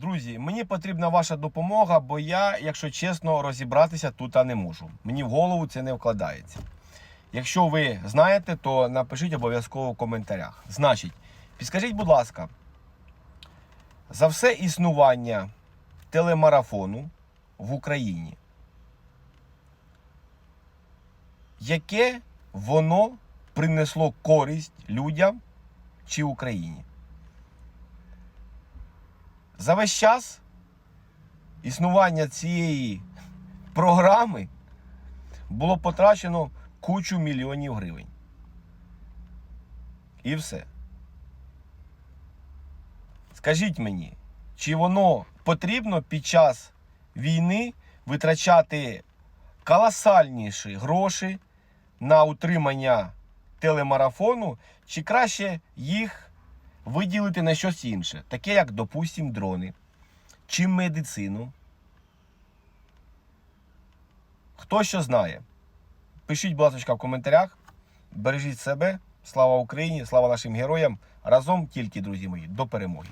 Друзі, мені потрібна ваша допомога, бо я, якщо чесно, розібратися тут не можу. Мені в голову це не вкладається. Якщо ви знаєте, то напишіть обов'язково в коментарях. Значить, підскажіть, будь ласка, за все існування телемарафону в Україні, яке воно принесло користь людям чи Україні? За весь час існування цієї програми було потрачено кучу мільйонів гривень. І все. Скажіть мені, чи воно потрібно під час війни витрачати колосальніші гроші на утримання телемарафону, чи краще їх виділити на щось інше, таке як, допустим, дрони чи медицину? Хто що знає? Пишіть, будь ласка, в коментарях. Бережіть себе. Слава Україні! Слава нашим героям! Разом тільки, друзі мої, до перемоги!